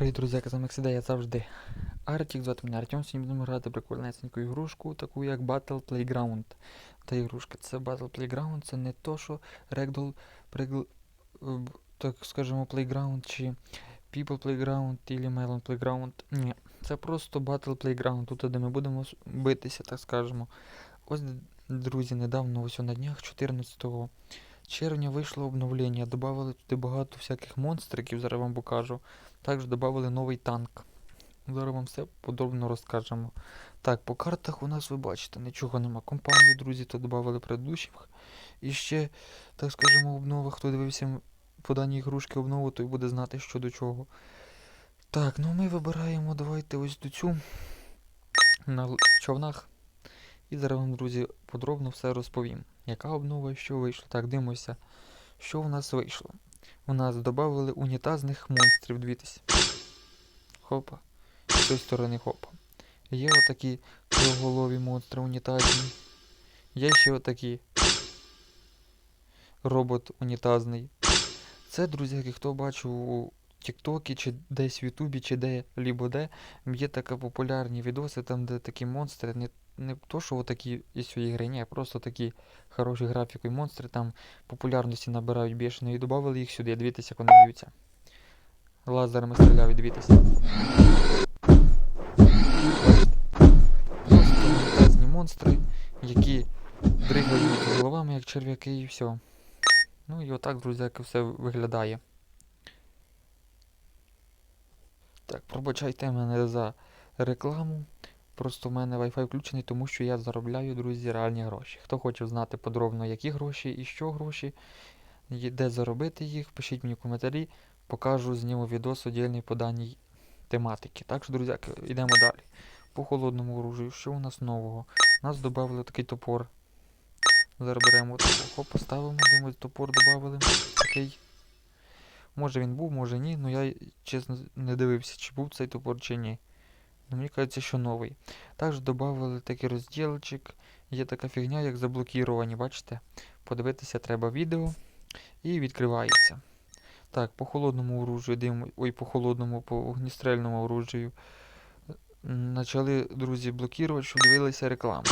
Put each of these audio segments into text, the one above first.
Привіт, друзі, з вами як я завжди Артік, звати мене Артем. Сьогодні будемо грати прикольнесеньку ігрушку, таку як Battle Playground. Та ігрушка, це Battle Playground, це не то, що Ragdoll, пригл... е, так скажемо, Playground чи People Playground или Melon Playground. Ні, це просто Battle Playground, тут де ми будемо битися, так скажемо. Ось, друзі, недавно, ось на днях, 14 червня вийшло обновлення, додали туди багато всяких монстриків, зараз вам покажу. Також додали новий танк. Зараз вам все подробно розкажемо. Так, по картах у нас ви бачите, нічого нема. Компанію, друзі, то додали предыдущих. І ще, так скажемо, обнова, хто дивився м- по даній ігрушки обнову, той буде знати, що до чого. Так, ну ми вибираємо, давайте ось до цю на човнах. І зараз вам, друзі, подробно все розповім. Яка обнова що вийшло. Так, дивимося, що в нас вийшло. У нас додали унітазних монстрів, дивіться. Хопа. З тої сторони хопа. Є отакі круглові монстри унітазні. Є ще отакі. Робот унітазний. Це, друзі, як хто бачив у Тіктокі, чи десь в Ютубі, чи де-лібо де, є такі популярні відоси, там, де такі монстри, не, то, що отакі із цієї гри, ні, а просто такі хороші графіки монстри там популярності набирають бешено і додали їх сюди. Дивіться, як вони б'ються. Лазерами стріляють, дивіться. Просто монстри, які дригають головами, як черв'яки, і все. Ну і отак, друзі, як все виглядає. Так, пробачайте мене за рекламу. Просто в мене Wi-Fi включений, тому що я заробляю, друзі, реальні гроші. Хто хоче знати подробно, які гроші і що гроші, де заробити їх, пишіть мені в коментарі, покажу, зніму відос отдільний по даній тематики. Так що, друзяки, йдемо далі. По холодному оружію, що у нас нового? Нас додали такий топор. Зараз беремо хоп, поставимо, дивимось, топор додали. Такий. Може він був, може ні, але я чесно не дивився, чи був цей топор, чи ні. Ну, мені кажеться, що новий. Також додали такий розділчик. Є така фігня, як заблокіровані, бачите? Подивитися треба відео і відкривається. Так, по холодному оружію дивимо. Ой, по холодному, по огністрельному оружію. Почали, друзі, блокувати, щоб дивилися рекламу.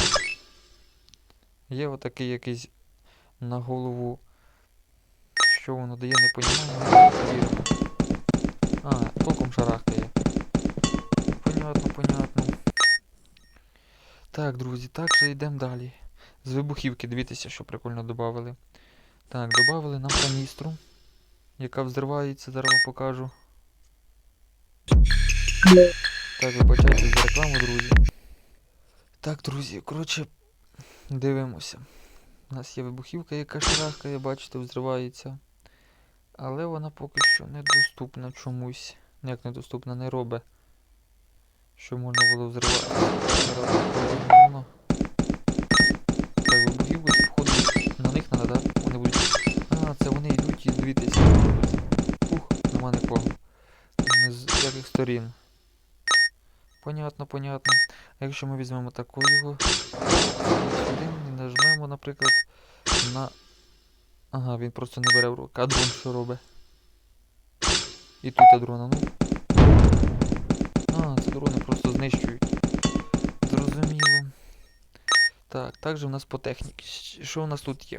Є отакий якийсь на голову. Що воно дає, не понімаю. А, током шарахтає. Так, друзі, так же йдемо далі. З вибухівки, дивіться, що прикольно додали. Так, додали нам каністру, яка взривається, зараз вам покажу. Так, вибачайте за рекламу, друзі. Так, друзі, коротше, дивимося. У нас є вибухівка, яка шарахкає, бачите, взривається. Але вона поки що недоступна чомусь. Як недоступна, не робить. Що можна було взривати. Сторін. Понятно, понятно. А якщо ми візьмемо таку його і нажмемо, наприклад, на. Ага, він просто не бере в руку. А дрон що робить? І тут дрона, ну. А, це дрони просто знищують. Зрозуміло. Так, також у нас по техніці. Що у нас тут є?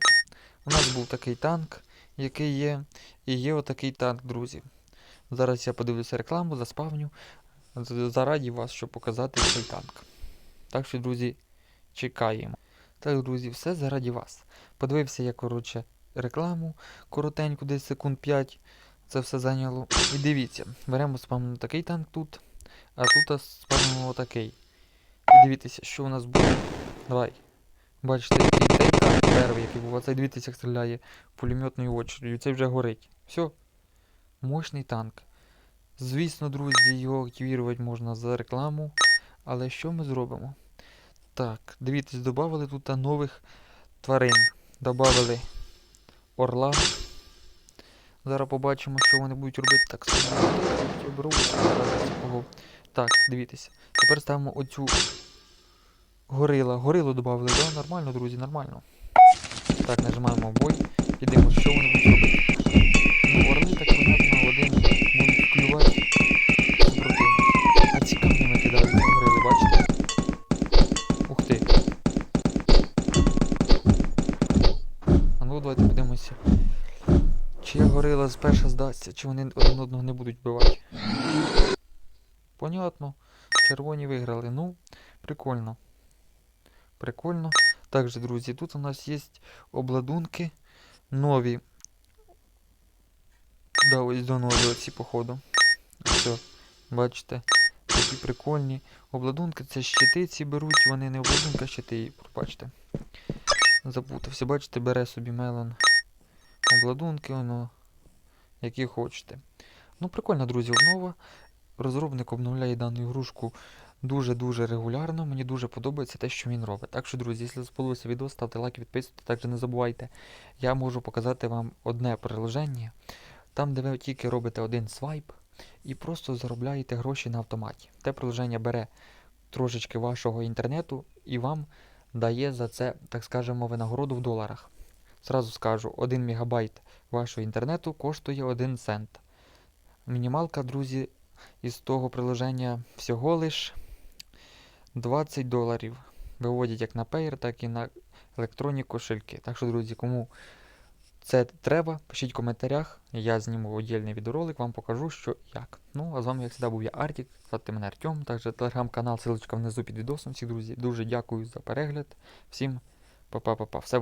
У нас був такий танк, який є. І є отакий танк, друзі. Зараз я подивлюся рекламу, заспавню. Зараді вас, щоб показати цей танк. Так що, друзі, чекаємо. Так, друзі, все зараді вас. Подивився я, коротше, рекламу коротеньку, десь секунд 5. Це все зайняло. І дивіться, беремо спамимо такий танк тут, а тут спамимо отакий. І дивіться, що у нас буде. Давай. Бачите, який цей танк перший, який був, а дивіться, як стріляє пулеметною очередю. Цей вже горить. Все. Мощний танк. Звісно, друзі, його активувати можна за рекламу. Але що ми зробимо? Так, дивіться, додали тут нових тварин. Добавили орла. Зараз побачимо, що вони будуть робити так цього. Так, дивіться. Тепер ставимо оцю горила. Горилу додали, да? Нормально, друзі, нормально. Так, нажимаємо бой. І дивимося, що вони будуть сила перша здасться, чи вони один одного не будуть вбивати. Понятно. Червоні виграли. Ну, прикольно. Прикольно. Також, друзі, тут у нас є обладунки нові. Да, ось до нові оці, походу. Все, бачите, такі прикольні. Обладунки це щити ці беруть, вони не обладунки, а щити, бачите. Запутався, бачите, бере собі мелон. Обладунки, воно, які хочете. Ну, прикольно, друзі, обнова. Розробник обновляє дану ігрушку дуже-дуже регулярно. Мені дуже подобається те, що він робить. Так що, друзі, якщо сподобався відео, ставте лайк, підписуйтесь. Також не забувайте, я можу показати вам одне приложення, там, де ви тільки робите один свайп і просто заробляєте гроші на автоматі. Те приложення бере трошечки вашого інтернету і вам дає за це, так скажемо, винагороду в доларах. Зразу скажу, 1 мегабайт вашого інтернету коштує 1 цент. Мінімалка, друзі, із того приложення всього лиш 20 доларів. Виводять як на Payer, так і на електронні кошельки. Так що, друзі, кому це треба, пишіть в коментарях. Я зніму отдільний відеоролик, вам покажу, що як. Ну, а з вами, як завжди, був я Артік, звати мене Артем. Також телеграм-канал, ссылочка внизу під відосом. Всіх, друзі, дуже дякую за перегляд. Всім па-па-па-па. Все